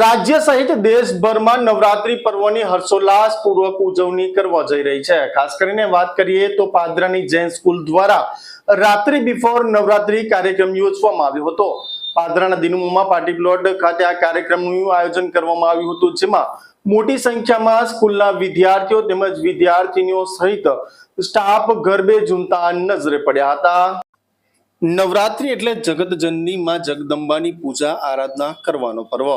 રાજ્ય સહિત દેશભરમાં નવરાત્રી પર્વની હર્ષોલ્લાસ પૂર્વક ઉજવણી કરવા જઈ રહી છે. ખાસ કરીને વાત કરીએ તો પાદરાની જૈન સ્કૂલ દ્વારા રાત્રિ બિફોર નવરાત્રી કાર્યક્રમ યોજવામાં આવ્યો હતો. પાદરાના દિનુમા પાર્ટી પ્લોટ ખાતે આ કાર્યક્રમનું આયોજન કરવામાં આવ્યું હતું, જેમાં મોટી સંખ્યામાં સ્કૂલના વિદ્યાર્થીઓ તેમજ વિદ્યાર્થીનીઓ સહિત સ્ટાફ ગરબે ઝૂમતા નજરે પડ્યા હતા. નવરાત્રી એટલે જગતજનની માં જગદંબાની પૂજા, આરાધના કરવાનો પર્વ.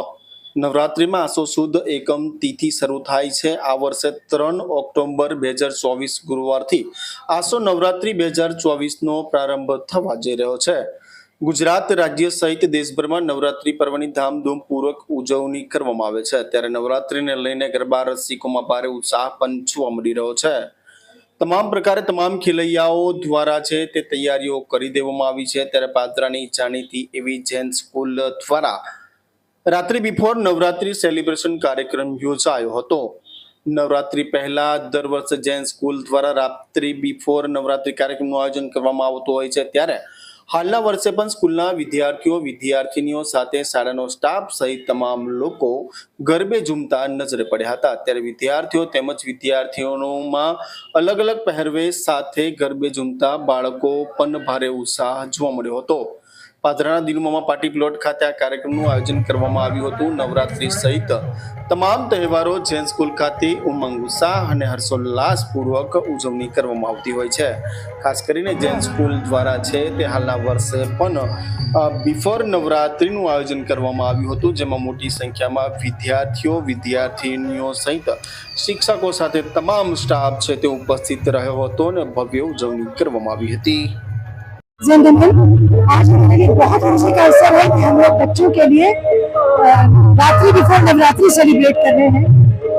નવરાત્રીમાં આસો સુદ એકમ તિથિ શરૂ થાય છે. આ વર્ષે ત્રણ ઓક્ટોબર બે હજાર ચોવીસ ગુરુવારથી આસો નવરાત્રી બે હજાર ચોવીસનો પ્રારંભ થવા જઈ રહ્યો છે. ગુજરાત રાજ્ય સહિત દેશભરમાં નવરાત્રિ પર્વની ધામધૂમપૂર્વક ઉજવણી કરવામાં આવે છે. ત્યારે નવરાત્રિને લઈને ગરબા, રસિકોમાં ભારે ઉત્સાહ પણ જોવા મળી રહ્યો છે. તમામ પ્રકારે તમામ ખેલૈયાઓ દ્વારા છે તે તૈયારીઓ કરી દેવામાં આવી છે. ત્યારે પાદરાની જાણીતી એવી જૈન સ્કૂલ દ્વારા રાત્રિ બિફોર નવરાત્રી સેલિબ્રેશન કાર્યક્રમ યોજાયો હતો. નવરાત્રી પહેલા દર વર્ષે જૈન સ્કૂલ દ્વારા રાત્રિ બિફોર નવરાત્રી કાર્યક્રમનું આયોજન કરવામાં આવતું હોય છે. ત્યારે હાલના વર્ષે પણ સ્કૂલના વિદ્યાર્થીઓ, વિદ્યાર્થીનીઓ સાથે શાળાનો સ્ટાફ સહિત તમામ લોકો ગરબે ઝૂમતા નજરે પડ્યા હતા. ત્યારે વિદ્યાર્થીઓ તેમજ વિદ્યાર્થીઓમાં અલગ અલગ પહેરવેશ સાથે ગરબે ઝૂમતા બાળકો પણ ભારે ઉત્સાહ જોવા મળ્યો હતો. પાદરાના દિલમામા પાર્ટી પ્લોટ ખાતે આ કાર્યક્રમનું આયોજન કરવામાં આવ્યું હતું નવરાત્રી સહિત. તમામ તહેવારો જૈન સ્કૂલ ખાતે ઉમંગ, ઉત્સાહ અને હર્ષોલ્લાસપૂર્વક ઉજવણી કરવામાં આવતી હોય છે. ખાસ કરીને જૈન સ્કૂલ દ્વારા છે તે હાલના વર્ષે પણ બિફોર નવરાત્રીનું આયોજન કરવામાં આવ્યું હતું, જેમાં મોટી સંખ્યામાં વિદ્યાર્થીઓ, વિદ્યાર્થીનીઓ સહિત શિક્ષકો સાથે તમામ સ્ટાફ છે તે ઉપસ્થિત રહ્યો હતો અને ભવ્ય ઉજવણી કરવામાં આવી હતી. ज़िंदगी आज हमारे लिए बहुत खुशी का अवसर है कि हम लोग बच्चों के लिए रात्रि बिफोर नवरात्रि सेलिब्रेट कर रहे हैं।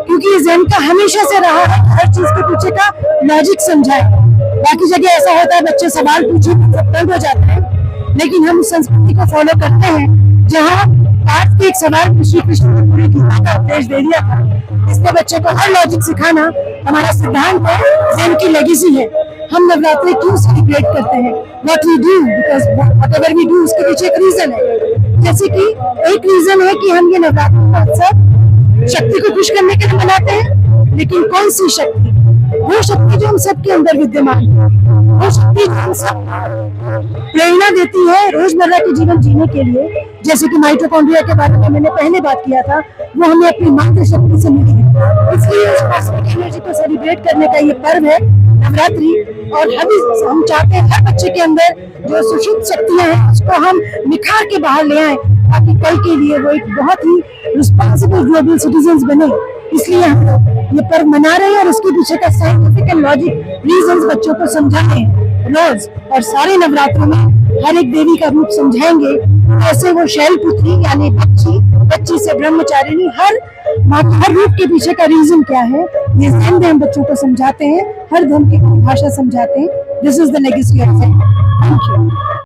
क्योंकि जैन का हमेशा से रहा है, हर चीज़ के पीछे का लॉजिक समझाए बाकी जगह ऐसा होता है, बच्चे सवाल पूछे तो तंग हो जाते हैं। लेकिन हम संस्कृति को फॉलो करते हैं, जहाँ पाठ के एक सवाल श्री कृष्ण ने पूरी गीता का उपदेश दे दिया था। इसलिए बच्चे को हर लॉजिक सिखाना हमारा सिद्धांत है जैन की लेगेसी है। हम नवरात्रि क्यों सेलिब्रेट करते हैं? What we do because whatever we do उसके पीछे एक रीजन है। जैसे कि एक रीजन है कि हम ये नवरात्रि का उत्सव शक्ति को खुश करने के लिए मनाते हैं, लेकिन कौन सी शक्ति? वो शक्ति जो हम सबके अंदर विद्यमान है। वो शक्ति जो हम सब प्रेरणा देती है रोज़मर्रा के जीवन जीने के लिए। जैसे कि माइटोकॉन्ड्रिया के बारे में मैंने पहले बात किया था, वो हमें अपनी मातृ शक्ति से मिली है। इसलिए एनर्जी को सेलिब्रेट करने का ये पर्व है। नवरात्रि। और हम हम चाहते हैं हर बच्चे के अंदर जो सुषुप्त शक्तियाँ हैं, उसको हम निखार के बाहर ले आए, ताकि कल के लिए वो एक बहुत ही रिस्पॉन्सिबल ग्लोबल सिटीजन बने। इसलिए हम लोग ये पर्व मना रहे हैं और उसके पीछे का साइंटिफिक एंड लॉजिक रीजन बच्चों को समझा रहे हैं रोज और सारे नवरात्रों में हर एक देवी का रूप समझाएँगे। कैसे वो शैलपुत्री यानी बच्ची बच्ची से ब्रह्मचारिणी, हर हर रूप के पीछे का रीजन क्या है? ये जैन में हम बच्चों को समझाते हैं, हर धर्म की भाषा समझाते हैं। This is the legacy of thank you